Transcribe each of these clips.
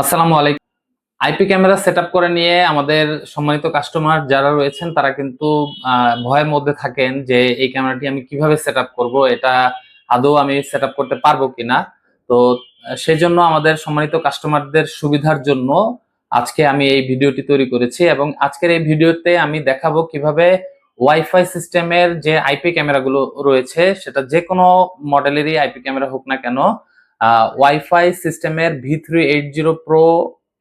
আসসালামু আলাইকুম। IP camera set করে নিয়ে আমাদের সম্মানিত কাস্টমার যারা রয়েছেন, তারা কিন্তু ভয়ের মধ্যে থাকেন যে এই ক্যামেরাটি আমি কীভাবে সেট করব, এটা আদৌ আমি সেট করতে পারব কিনা। তো সেই জন্য আমাদের সম্মানিত কাস্টমারদের সুবিধার জন্য আজকে আমি এই ভিডিওটি তৈরি করেছি এবং আজকের এই ভিডিওতে আমি দেখাবো কীভাবে ওয়াইফাই সিস্টেমের যে আইপি ক্যামেরাগুলো রয়েছে, সেটা যে কোনো মডেলেরই আইপি ক্যামেরা হোক না কেন ওয়াইফাই সিস্টেমের V three eight zero pro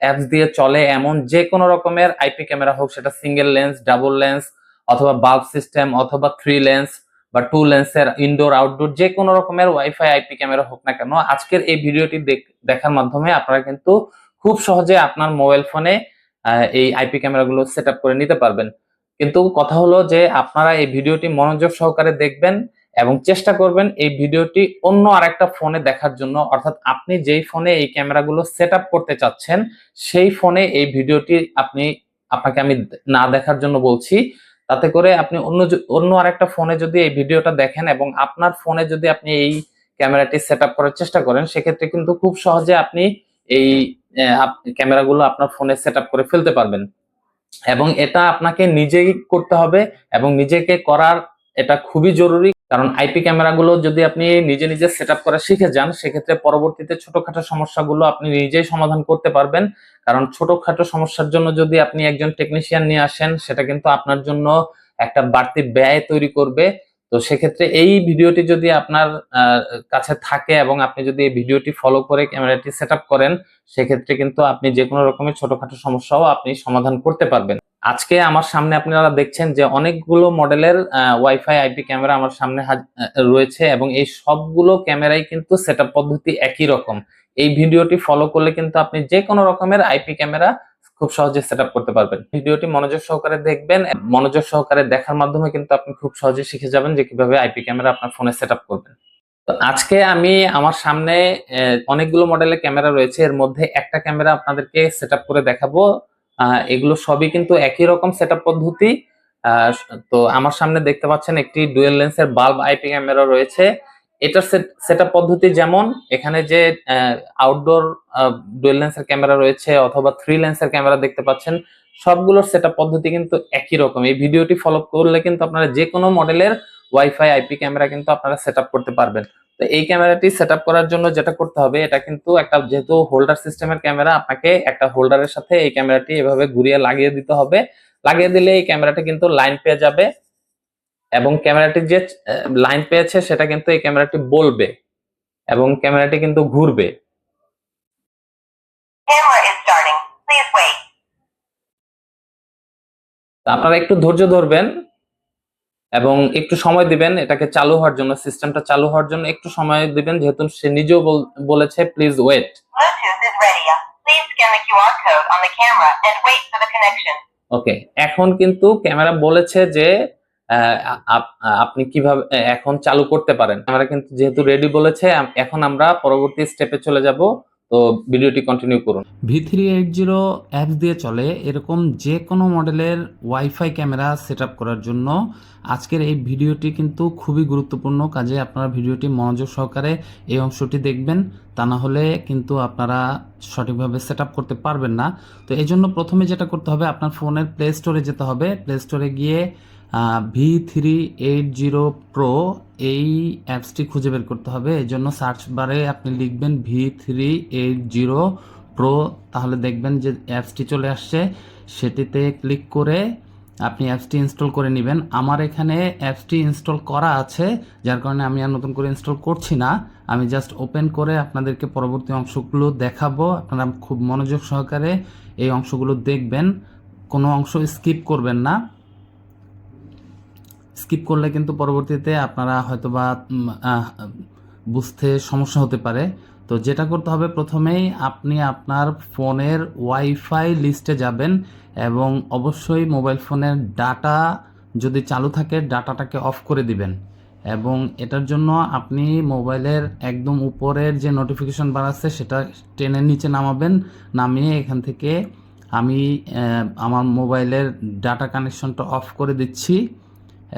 apps দিয়ে চলে এমন যে কোনো রকমের আইপি ক্যামেরা হোক, সেটা সিঙ্গেল লেন্স ডাবল লেন্স অথবা বাল্ব সিস্টেম অথবা থ্রি লেন্স বা টু লেন্সের ইনডোর আউটডোর যে কোনো রকমের ওয়াইফাই আইপি ক্যামেরা হোক না কেন, আজকের এই ভিডিওটি দেখ- দেখার মাধ্যমে আপনারা কিন্তু খুব সহজে আপনার মোবাইল ফোনে এই আইপি ক্যামেরাগুলো সেট করে নিতে পারবেন। কিন্তু কথা হলো যে, আপনারা এই ভিডিওটি মনোযোগ সহকারে দেখবেন এবং চেষ্টা করবেন এই ভিডিওটি অন্য আরেকটা ফোনে দেখার জন্য। অর্থাৎ আপনি যেই ফোনে এই ক্যামেরাগুলো সেট করতে চাচ্ছেন, সেই ফোনে এই ভিডিওটি আপনি, আপনাকে আমি না দেখার জন্য বলছি। তাতে করে আপনি অন্য অন্য আরেকটা ফোনে যদি এই ভিডিওটা দেখেন এবং আপনার ফোনে যদি আপনি এই ক্যামেরাটি সেট করার চেষ্টা করেন, সেক্ষেত্রে কিন্তু খুব সহজে আপনি এই ক্যামেরাগুলো আপনার ফোনে সেট করে ফেলতে পারবেন। এবং এটা আপনাকে নিজেই করতে হবে এবং নিজেকে করার এটা খুবই জরুরি। কারণ আইপি ক্যামেরাগুলো যদি আপনি নিজে নিজে সেট করা শিখে যান, সেক্ষেত্রে পরবর্তীতে ছোটখাটো সমস্যাগুলো আপনি নিজেই সমাধান করতে পারবেন। কারণ ছোটখাটো সমস্যার জন্য যদি আপনি একজন টেকনিশিয়ান নিয়ে আসেন, সেটা কিন্তু আপনার জন্য একটা বাড়তি ব্যয় তৈরি করবে। তো সেক্ষেত্রে এই ভিডিওটি যদি আপনার কাছে থাকে এবং আপনি যদি এই ভিডিওটি ফলো করে ক্যামেরাটি সেট করেন, সেক্ষেত্রে কিন্তু আপনি যে কোনো রকমের ছোটখাটো সমস্যাও আপনি সমাধান করতে পারবেন। আজকে আমার সামনে আপনারা দেখছেন যে অনেকগুলো মডেলের ওয়াইফাই আইপি ক্যামেরা আমার সামনে রয়েছে এবং এই সবগুলো ক্যামেরাই কিন্তু সেটআপ পদ্ধতি একই রকম। এই ভিডিওটি ফলো করলে কিন্তু আপনি যে কোনো রকমের আইপি ক্যামেরা খুব সহজে সেটআপ করতে পারবেন। ভিডিওটি মনোযোগ সহকারে দেখবেন। মনোযোগ সহকারে দেখার মাধ্যমে কিন্তু আপনি খুব সহজে শিখে যাবেন যে কীভাবে আইপি ক্যামেরা আপনার ফোনে সেটআপ করবেন। তো আজকে আমি আমার সামনে অনেকগুলো মডেলের ক্যামেরা রয়েছে। এর মধ্যে একটা ক্যামেরা আপনাদেরকে সেটআপ করে দেখাবো। এগুলো সবই কিন্তু একই রকম সেটআপ পদ্ধতি। তো আমার সামনে দেখতে পাচ্ছেন একটি ডুয়েল লেন্সের বাল্ব আইপি ক্যামেরা রয়েছে। এটার সেটআপ পদ্ধতি যেমন, এখানে যে আউটডোর ডুয়েল লেন্সের ক্যামেরা রয়েছে অথবা থ্রি লেন্সের ক্যামেরা দেখতে পাচ্ছেন, সবগুলোর সেটআপ পদ্ধতি কিন্তু একই রকম। এই ভিডিওটি ফলো করলে কিন্তু আপনারা যে কোনো মডেলের ওয়াইফাই আইপি ক্যামেরা কিন্তু আপনারা সেটআপ করতে পারবেন। তো এই ক্যামেরাটি সেটআপ করার জন্য যেটা করতে হবে, এটা কিন্তু একটা, যেহেতু হোল্ডার সিস্টেমের ক্যামেরা আপনাকে একটা হোল্ডারের সাথে এই ক্যামেরাটি এভাবে ঘুরিয়ে লাগিয়ে দিতে হবে। লাগিয়ে দিলে এই ক্যামেরাটা কিন্তু লাইন পেয়ে যাবে। এবং ক্যামেরাটি যে লাইন পেয়েছে সেটা কিন্তু এই ক্যামেরাটি বলবে এবং ক্যামেরাটি কিন্তু ঘুরবে। আপনারা একটু ধৈর্য ধরবেন এবং একটু সময় দিবেন এটাকে চালু হওয়ার জন্য সিস্টেমটা চালু হওয়ার জন্য একটু সময় দিবেন যেহেতু সে নিজেও বল- বলেছে প্লিজ ওয়েট. ওকে এখন কিন্তু ক্যামেরা বলেছে যে আপনি কীভাবে এখন চালু করতে পারেন। আমরা কিন্তু যেহেতু রেডি বলেছে এখন আমরা পরবর্তী স্টেপে চলে যাব। তো ভিডিওটি কন্টিনিউ করুন। V three eight zero apps দিয়ে চলে এরকম যে কোনো মডেলের ওয়াইফাই ক্যামেরা সেট করার জন্য। আজকের এই ভিডিওটি কিন্তু খুবই গুরুত্বপূর্ণ। কাজে আপনারা ভিডিওটি মনোযোগ সহকারে এই অংশটি দেখবেন। তা না হলে কিন্তু আপনারা সঠিকভাবে সেট করতে পারবেন না। তো এই জন্য প্রথমে যেটা করতে হবে, আপনার ফোনের প্লে স্টোরে যেতে হবে। প্লে স্টোরে গিয়ে V three eight zero pro এই অ্যাপসটি খুঁজে বের করতে হবে। এই জন্য সার্চ বারে আপনি লিখবেন V three eight zero pro তাহলে দেখবেন যে অ্যাপসটি চলে আসছে। সেটিতে ক্লিক করে আপনি অ্যাপসটি ইনস্টল করে নেবেন। আমার এখানে অ্যাপসটি ইনস্টল করা আছে, যার কারণে আমি আর নতুন করে ইনস্টল করছি না। আমি জাস্ট ওপেন করে আপনাদেরকে পরবর্তী অংশগুলো দেখাবো। আপনারা খুব মনোযোগ সহকারে এই অংশগুলো দেখবেন। কোনো অংশ স্কিপ করবেন না। স্কিপ করলে কিন্তু পরবর্তীতে আপনারা হয়তোবা উম, আহ, বুঝতে সমস্যা হতে পারে। তো যেটা করতে হবে প্রথমেই আপনি আপনার ফোনের ওয়াইফাই লিস্টে যাবেন এবং অবশ্যই মোবাইল ফোনের ডাটা যদি চালু থাকে ডাটাটাকে অফ করে দিবেন। এবং এটার জন্য আপনি মোবাইলের একদম উপরের যে নোটিফিকেশন বার আছে, সেটা টেনের নিচে নামাবেন। নামিয়ে এখান থেকে আমি আমার মোবাইলের ডাটা কানেকশনটা অফ করে দিচ্ছি।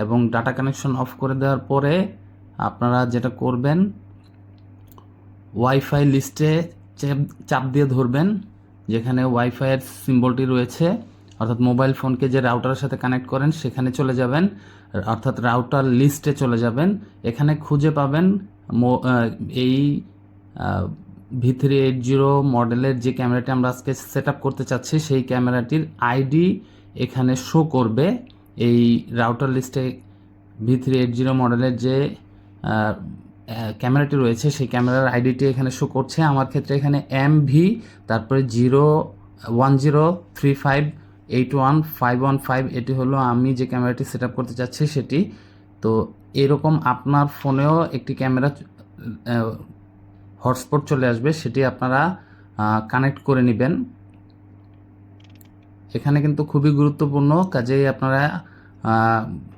এবং ডাটা কানেকশন অফ করে দেওয়ার পরে আপনারা যেটা করবেন ওয়াইফাই লিস্টে চাপ দিয়ে ধরবেন, যেখানে ওয়াইফাইয়ের সিম্বলটি রয়েছে। অর্থাৎ মোবাইল ফোনকে যে রাউটারের সাথে কানেক্ট করেন, সেখানে চলে যাবেন। অর্থাৎ রাউটার লিস্টে চলে যাবেন। এখানে খুঁজে পাবেন এই ভি থ্রি এইট জিরো মডেলের যে ক্যামেরাটি আমরা আজকে সেট করতে চাচ্ছি, সেই ক্যামেরাটির আইডি এখানে শো করবে। এই রাউটার লিস্টে ভি থ্রি এইট জিরো মডেলের যে ক্যামেরাটি রয়েছে, সেই ক্যামেরার আইডিটি এখানে শো করছে। আমার ক্ষেত্রে এখানে এম ভি তারপরে zero one zero three five eight one five one five এটি হলো আমি যে ক্যামেরাটি সেট করতে চাচ্ছি সেটি। তো এরকম আপনার ফোনেও একটি ক্যামেরা হটস্পট চলে আসবে, সেটি আপনারা কানেক্ট করে নেবেন। এখানে কিন্তু খুবই গুরুত্বপূর্ণ, কাজেই আপনারা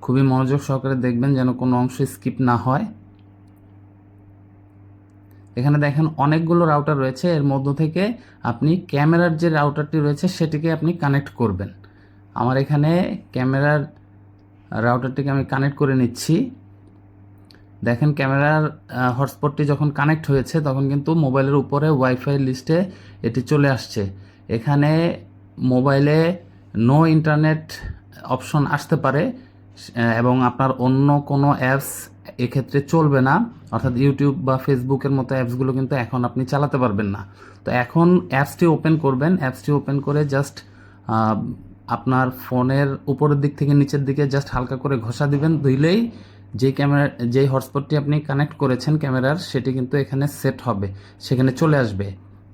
খুবই মনোযোগ সহকারে দেখবেন যেন কোনো অংশ স্কিপ না হয়। এখানে দেখেন অনেকগুলো রাউটার রয়েছে। এর মধ্য থেকে আপনি ক্যামেরার যে রাউটারটি রয়েছে, সেটিকে আপনি কানেক্ট করবেন। আমার এখানে ক্যামেরার রাউটারটিকে আমি কানেক্ট করে নিচ্ছি। দেখেন ক্যামেরার হটস্পটটি যখন কানেক্ট হয়েছে, তখন কিন্তু মোবাইলের উপরে ওয়াইফাই লিস্টে এটি চলে আসছে। এখানে মোবাইলে নো ইন্টারনেট অপশন আসতে পারে, এবং আপনার অন্য কোনো অ্যাপস এক্ষেত্রে চলবে না। অর্থাৎ ইউটিউব বা ফেসবুকের মতো অ্যাপসগুলো কিন্তু এখন আপনি চালাতে পারবেন না। তো এখন অ্যাপসটি ওপেন করবেন। অ্যাপসটি ওপেন করে জাস্ট আপনার ফোনের উপরের দিক থেকে নিচের দিকে জাস্ট হালকা করে ঘষা দিবেন। দিলেই যে ক্যামেরা যেই হটস্পটটি আপনি কানেক্ট করেছেন ক্যামেরার, সেটি কিন্তু এখানে সেট হবে। সেখানে চলে আসবে।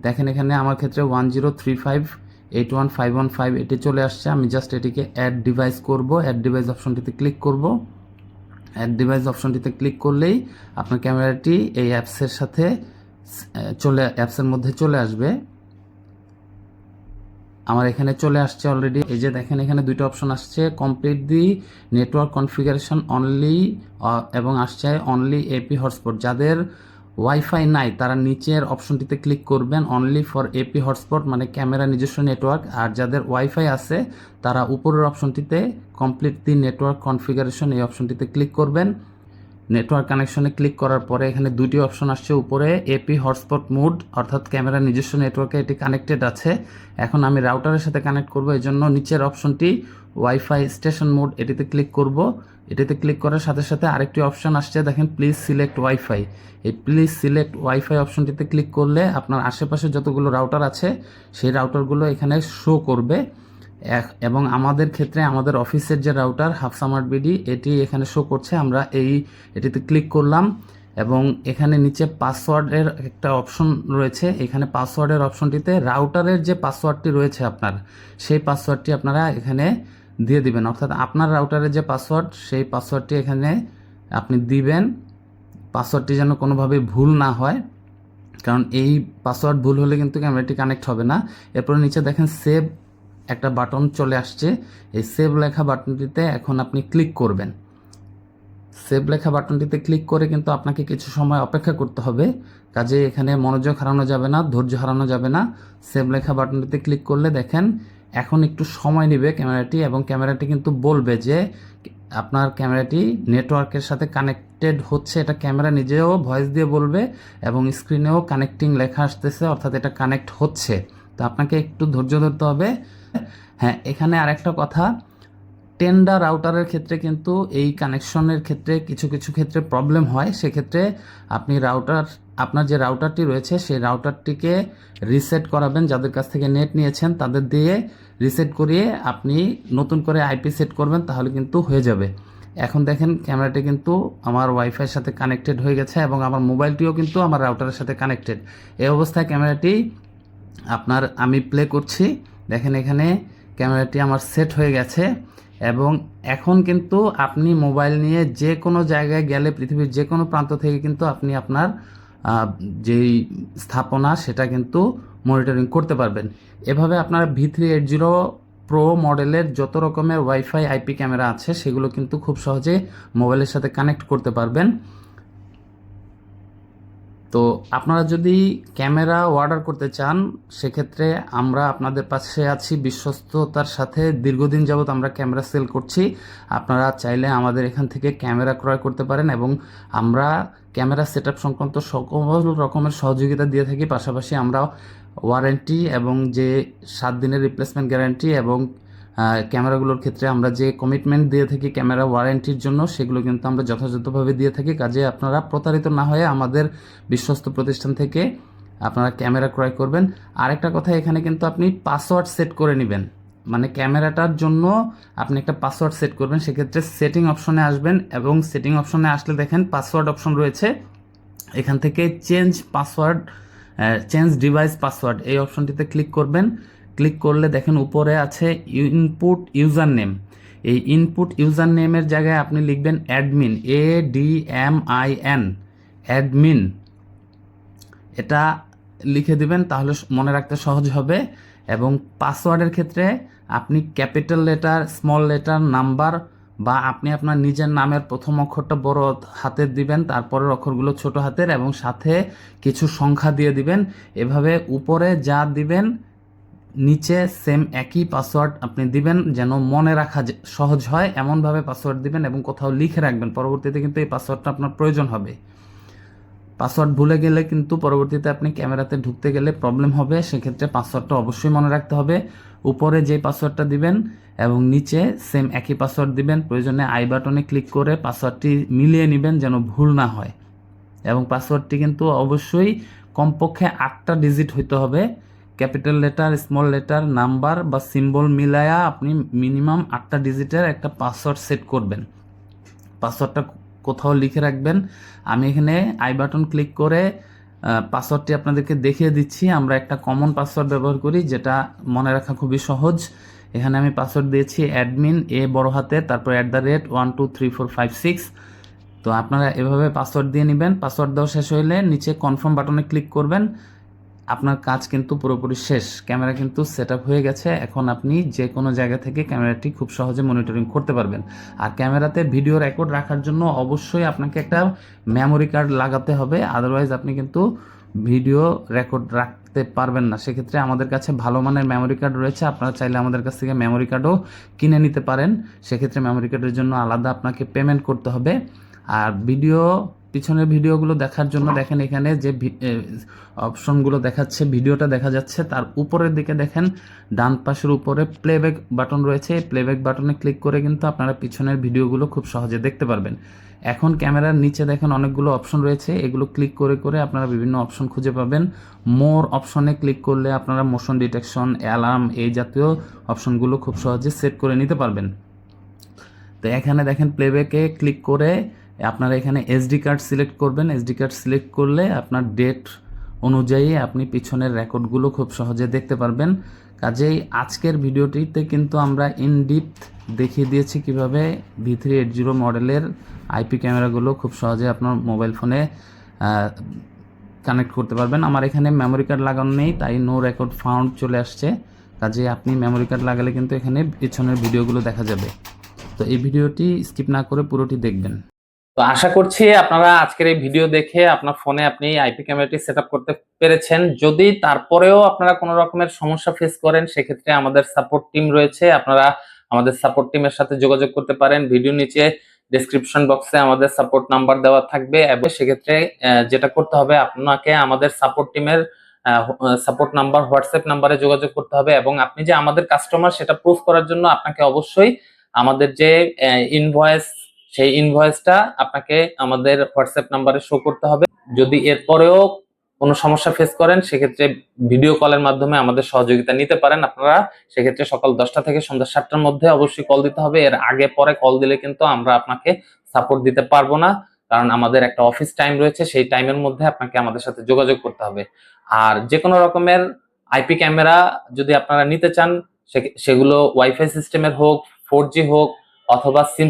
দেখেন এখানে আমার ক্ষেত্রে one zero three five eight one five one five এটি চলে আসছে। আমি জাস্ট এটিকে অ্যাড ডিভাইস করব। অ্যাড ডিভাইস অপশনটিতে ক্লিক করব। অ্যাড ডিভাইস অপশনটিতে ক্লিক করলেই আপনার ক্যামেরাটি এই অ্যাপসের সাথে চলে অ্যাপসের মধ্যে চলে আসবে। আমার এখানে চলে আসছে অলরেডি এই যে দেখেন, এখানে দুইটা অপশন আসছে। Complete the network configuration only এবং আসছে অনলি এপি হটস্পট যাদের ওয়াইফাই নাই, তারা নিচের অপশনটিতে ক্লিক করবেন অনলি ফর এপি হটস্পট মানে ক্যামেরা নিজস্ব নেটওয়ার্ক আর যাদের ওয়াইফাই আছে, তারা উপরের অপশনটিতে কমপ্লিট দি নেটওয়ার্ক কনফিগারেশন এই অপশনটিতে ক্লিক করবেন। নেটওয়ার্ক কানেকশনে ক্লিক করার পরে এখানে দুটি অপশন আসছে উপরে এপি হটস্পট মুড অর্থাৎ ক্যামেরা নিজস্ব নেটওয়ার্কে এটি কানেক্টেড আছে। এখন আমি রাউটারের সাথে কানেক্ট করব এই জন্য নিচের অপশনটি ওয়াইফাই স্টেশন মোড এটিতে ক্লিক করব। এটিতে ক্লিক করার সাথে সাথে আরেকটি অপশন আসছে, দেখেন প্লিজ সিলেক্ট ওয়াইফাই এই প্লিজ সিলেক্ট ওয়াইফাই অপশনটিতে ক্লিক করলে আপনার আশেপাশে যতগুলো রাউটার আছে, সেই রাউটারগুলো এখানে শো করবে। এবং আমাদের ক্ষেত্রে আমাদের অফিসের যে রাউটার হাফসামার্ট বিডি এটি এখানে শো করছে। আমরা এই, এটিতে ক্লিক করলাম এবং এখানে নিচে পাসওয়ার্ডের একটা অপশন রয়েছে। এখানে পাসওয়ার্ডের অপশনটিতে রাউটারের যে পাসওয়ার্ডটি রয়েছে আপনার, সেই পাসওয়ার্ডটি আপনারা এখানে দিয়ে দিবেন। অর্থাৎ আপনার রাউটারের যে পাসওয়ার্ড সেই পাসওয়ার্ডটি এখানে আপনি দিবেন। পাসওয়ার্ডটি যেন কোনোভাবে ভুল না হয়, কারণ এই পাসওয়ার্ড ভুল হলে কিন্তু ক্যামেরাটি কানেক্ট হবে না। এরপর নিচে দেখেন সেভ একটা বাটন চলে আসছে। এই সেভ লেখা বাটনটিতে এখন আপনি ক্লিক করবেন। সেভ লেখা বাটনটিতে ক্লিক করে কিন্তু আপনাকে কিছু সময় অপেক্ষা করতে হবে। কাজে এখানে মনোযোগ হারানো যাবে না, ধৈর্য হারানো যাবে না। সেভ লেখা বাটনটিতে ক্লিক করলে দেখেন এখন একটু সময় নেবে ক্যামেরাটি এবং ক্যামেরাটি কিন্তু বলবে যে আপনার ক্যামেরাটি নেটওয়ার্কের সাথে কানেক্টেড হচ্ছে। এটা ক্যামেরা নিজেও ভয়েস দিয়ে বলবে এবং স্ক্রিনেও কানেক্টিং লেখা আসতেছে, অর্থাৎ এটা কানেক্ট হচ্ছে। তো আপনাকে একটু ধৈর্য ধরতে হবে। হ্যাঁ এখানে আরেকটা কথা টেন্ডার রাউটারের ক্ষেত্রে কিন্তু এই কানেকশনের ক্ষেত্রে কিছু কিছু ক্ষেত্রে প্রবলেম হয়। সেক্ষেত্রে আপনি রাউটার আপনার যে রাউটারটি রয়েছে, সেই রাউটারটিকে রিসেট করাবেন। যাদের কাছ থেকে নেট নিয়েছেন, তাদের দিয়ে রিসেট করিয়ে আপনি নতুন করে আইপি সেট করবেন, তাহলে কিন্তু হয়ে যাবে। এখন দেখেন ক্যামেরাটি কিন্তু আমার ওয়াইফাইয়ের সাথে কানেক্টেড হয়ে গেছে এবং আমার মোবাইলটিও কিন্তু আমার রাউটারের সাথে কানেক্টেড এই অবস্থায় ক্যামেরাটি আপনার, আমি প্লে করছি। দেখেন এখানে ক্যামেরাটি আমার সেট হয়ে গেছে এবং এখন কিন্তু আপনি মোবাইল নিয়ে যে কোনো জায়গায় গেলে পৃথিবীর যে কোনো প্রান্ত থেকে কিন্তু আপনি আপনার যেই স্থাপনা সেটা কিন্তু মনিটরিং করতে পারবেন। এভাবে আপনার V three eight zero pro মডেলের যত রকমের ওয়াইফাই আইপি ক্যামেরা আছে সেগুলো কিন্তু খুব সহজে মোবাইলের সাথে কানেক্ট করতে পারবেন। তো আপনারা যদি ক্যামেরা অর্ডার করতে চান, সেক্ষেত্রে আমরা আপনাদের পাশে আছি, বিশ্বস্ততার সাথে। দীর্ঘদিন যাবৎ আমরা ক্যামেরা সেল করছি। আপনারা চাইলে আমাদের এখান থেকে ক্যামেরা ক্রয় করতে পারেন এবং আমরা ক্যামেরা সেট সংক্রান্ত সকল রকমের সহযোগিতা দিয়ে থাকি। পাশাপাশি আমরা ওয়ারেন্টি এবং যে সাত দিনের রিপ্লেসমেন্ট গ্যারান্টি এবং ক্যামেরাগুলোর ক্ষেত্রে আমরা যে কমিটমেন্ট দিয়ে থাকি ক্যামেরা ওয়ারেন্টির জন্য, সেগুলো কিন্তু আমরা যথাযথভাবে দিয়ে থাকি। কাজে আপনারা প্রতারিত না হয়ে আমাদের বিশ্বস্ত প্রতিষ্ঠান থেকে আপনারা ক্যামেরা ক্রয় করবেন। আরেকটা কথা, এখানে কিন্তু আপনি পাসওয়ার্ড সেট করে নেবেন। মানে ক্যামেরাটার জন্য আপনি একটা পাসওয়ার্ড সেট করবেন। সেক্ষেত্রে সেটিং অপশনে আসবেন এবং সেটিং অপশনে আসলে দেখেন পাসওয়ার্ড অপশন রয়েছে। এখান থেকে change password change device password এই অপশনটিতে ক্লিক করবেন। ক্লিক করলে দেখেন উপরে আছে ইনপুট ইউজার নেম এই ইনপুট ইউজার নেমের জায়গায় আপনি লিখবেন admin A D M I N admin এটা লিখে দিবেন, তাহলে মনে রাখতে সহজ হবে। এবং পাসওয়ার্ডের ক্ষেত্রে আপনি capital letter small letter number বা আপনি আপনার নিজের নামের প্রথম অক্ষরটা বড় হাতের দিবেন, তারপরের অক্ষরগুলো ছোট হাতের এবং সাথে কিছু সংখ্যা দিয়ে দিবেন। এভাবে উপরে যা দিবেন নিচে সেম একই পাসওয়ার্ড আপনি দিবেন যেন মনে রাখা সহজ হয়, এমনভাবে পাসওয়ার্ড দিবেন এবং কোথাও লিখে রাখবেন। পরবর্তীতে কিন্তু এই পাসওয়ার্ডটা আপনার প্রয়োজন হবে। পাসওয়ার্ড ভুলে গেলে কিন্তু পরবর্তীতে আপনি ক্যামেরাতে ঢুকতে গেলে প্রবলেম হবে। সেক্ষেত্রে পাসওয়ার্ডটা অবশ্যই মনে রাখতে হবে। উপরে যে পাসওয়ার্ডটা দিবেন এবং নিচে সেম একই পাসওয়ার্ড দিবেন। প্রয়োজনে আই বাটনে ক্লিক করে পাসওয়ার্ডটি মিলিয়ে নেবেন যেন ভুল না হয়। এবং পাসওয়ার্ডটি কিন্তু অবশ্যই কমপক্ষে আটটা ডিজিট হইতে হবে। Capital letter, small letter, number বা সিম্বল মিলায়া আপনি মিনিমাম আটটা ডিজিটের একটা পাসওয়ার্ড সেট করবেন। পাসওয়ার্ডটা কোথাও লিখে রাখবেন। আমি এখানে আই বাটন ক্লিক করে পাসওয়ার্ডটি আপনাদেরকে দেখিয়ে দিচ্ছি। আমরা একটা কমন পাসওয়ার্ড ব্যবহার করি, যেটা মনে রাখা খুবই সহজ। এখানে আমি পাসওয়ার্ড দিয়েছি অ্যাডমিন, এ বড় হাতে, তারপর at the rate one, two, three, four, five, six. তো আপনারা এভাবে পাসওয়ার্ড দিয়ে নেবেন। পাসওয়ার্ড দেওয়া শেষ হইলে নিচে কনফার্ম বাটনে ক্লিক করবেন। আপনার কাজ কিন্তু পুরোপুরি শেষ। ক্যামেরা কিন্তু সেট হয়ে গেছে। এখন আপনি যে কোনো জায়গা থেকে ক্যামেরাটি খুব সহজে মনিটরিং করতে পারবেন। আর ক্যামেরাতে ভিডিও রেকর্ড রাখার জন্য অবশ্যই আপনাকে একটা মেমোরি কার্ড লাগাতে হবে। আদারওয়াইজ আপনি কিন্তু ভিডিও রেকর্ড রাখতে পারবেন না। সেক্ষেত্রে আমাদের কাছে ভালো মানের মেমোরি কার্ড রয়েছে। আপনারা চাইলে আমাদের কাছ থেকে মেমোরি কার্ডও কিনে নিতে পারেন। সেক্ষেত্রে মেমোরি কার্ডের জন্য আলাদা আপনাকে পেমেন্ট করতে হবে। আর ভিডিও পিছনের ভিডিওগুলো দেখার জন্য দেখেন এখানে যে অপশনগুলো দেখাচ্ছে, ভিডিওটা দেখা যাচ্ছে। তার উপরের দিকে দেখেন, ডান পাশের উপরে প্লেব্যাক বাটন রয়েছে। এই প্লেব্যাক বাটনে ক্লিক করে কিন্তু আপনারা পিছনের ভিডিওগুলো খুব সহজে দেখতে পারবেন। এখন ক্যামেরার নিচে দেখেন অনেকগুলো অপশন রয়েছে। এগুলো ক্লিক করে করে আপনারা বিভিন্ন অপশন খুঁজে পাবেন। মোর অপশনে ক্লিক করলে আপনারা মোশন ডিটেকশন অ্যালার্ম এই জাতীয় অপশনগুলো খুব সহজে সেট করে নিতে পারবেন। তো এখানে দেখেন প্লেব্যাকে ক্লিক করে আপনারা এখানে এসডি কার্ড সিলেক্ট করবেন। এসডি কার্ড সিলেক্ট করলে আপনার ডেট অনুযায়ী আপনি পিছনের রেকর্ডগুলো খুব সহজে দেখতে পারবেন। কাজেই আজকের ভিডিওটিতে কিন্তু আমরা ইন ডিপথ দেখিয়ে দিয়েছি কীভাবে ভি থ্রি এইট জিরো মডেলের আইপি ক্যামেরাগুলো খুব সহজে আপনার মোবাইল ফোনে কানেক্ট করতে পারবেন। আমার এখানে মেমোরি কার্ড লাগানো নেই, তাই নো রেকর্ড ফাউন্ড চলে আসছে। কাজে আপনি মেমোরি কার্ড লাগালে কিন্তু এখানে পিছনের ভিডিওগুলো দেখা যাবে। তো এই ভিডিওটি স্কিপ না করে পুরোটি দেখবেন। তো আশা করছি আপনারা আজকের এই ভিডিও দেখে আপনার ফোনে আপনি আইপি ক্যামেরাটি সেট করতে পেরেছেন। যদি তারপরেও আপনারা কোনো রকমের সমস্যা ফেস করেন, সেক্ষেত্রে আমাদের সাপোর্ট টিম রয়েছে। আপনারা আমাদের সাপোর্ট টিমের সাথে যোগাযোগ করতে পারেন। ভিডিও নিচে ডেসক্রিপশন বক্সে আমাদের সাপোর্ট নাম্বার দেওয়া থাকবে। এবং সেক্ষেত্রে যেটা করতে হবে, আপনাকে আমাদের সাপোর্ট টিমের সাপোর্ট নাম্বার হোয়াটসঅ্যাপ নাম্বারে যোগাযোগ করতে হবে। এবং আপনি যে আমাদের কাস্টমার সেটা প্রুফ করার জন্য আপনাকে অবশ্যই আমাদের যে ইনভয়েস সেই ইনভয়েসটা আপনাকে আমাদের হোয়াটসঅ্যাপ নাম্বারে শো করতে হবে। যদি এরপরেও কোনো সমস্যা ফেস করেন, সেক্ষেত্রে ভিডিও কলের মাধ্যমে আমাদের সহযোগিতা নিতে পারেন। আপনারা সেক্ষেত্রে সকাল দশটা থেকে সন্ধ্যা সাতটার মধ্যে অবশ্যই কল দিতে হবে। এর আগে পরে কল দিলে কিন্তু আমরা আপনাকে সাপোর্ট দিতে পারব না। কারণ আমাদের একটা অফিস টাইম রয়েছে, সেই টাইমের মধ্যে আপনাকে আমাদের সাথে যোগাযোগ করতে হবে। আর যে কোনো রকমের আইপি ক্যামেরা যদি আপনারা নিতে চান সেগুলো ওয়াইফাই সিস্টেমের হোক ফোর হোক অথবা সিম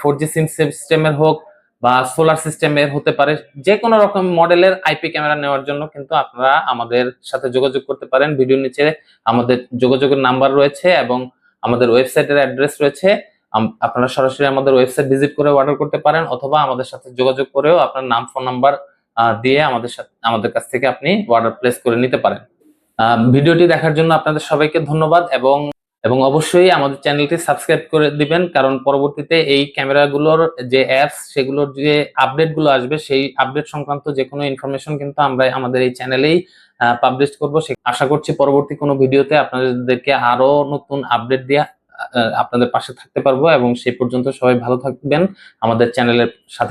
ফোর জি সিম সিস্টেমের হোক বা সোলার সিস্টেমের হতে পারে যে কোনো রকম মডেলের আইপি ক্যামেরা নেওয়ার জন্য কিন্তু আপনারা আমাদের সাথে যোগাযোগ করতে পারেন। ভিডিও নিচে আমাদের যোগাযোগের নাম্বার রয়েছে এবং আমাদের ওয়েবসাইটের অ্যাড্রেস রয়েছে। আপনারা সরাসরি আমাদের ওয়েবসাইট ভিজিট করে অর্ডার করতে পারেন অথবা আমাদের সাথে যোগাযোগ করেও আপনার নাম ফোন নাম্বার দিয়ে আমাদের সাথে আমাদের কাছ থেকে আপনি অর্ডার প্লেস করে নিতে পারেন। ভিডিওটি দেখার জন্য আপনাদের সবাইকে ধন্যবাদ এবং এবং অবশ্যই আমাদের চ্যানেলটি সাবস্ক্রাইব করে দিবেন, কারণ পরবর্তীতে এই ক্যামেরাগুলোর যে অ্যাপস সেগুলোর যে আপডেটগুলো আসবে, সেই আপডেট সংক্রান্ত যে কোনো ইনফরমেশন কিন্তু আমরা আমাদের এই চ্যানেলেই পাবলিশ করব। সে আশা করছি পরবর্তী কোনো ভিডিওতে আপনাদেরকে আরও নতুন আপডেট দিয়ে আপনাদের পাশে থাকতে পারব। এবং সেই পর্যন্ত সবাই ভালো থাকবেন। আমাদের চ্যানেলের সাথে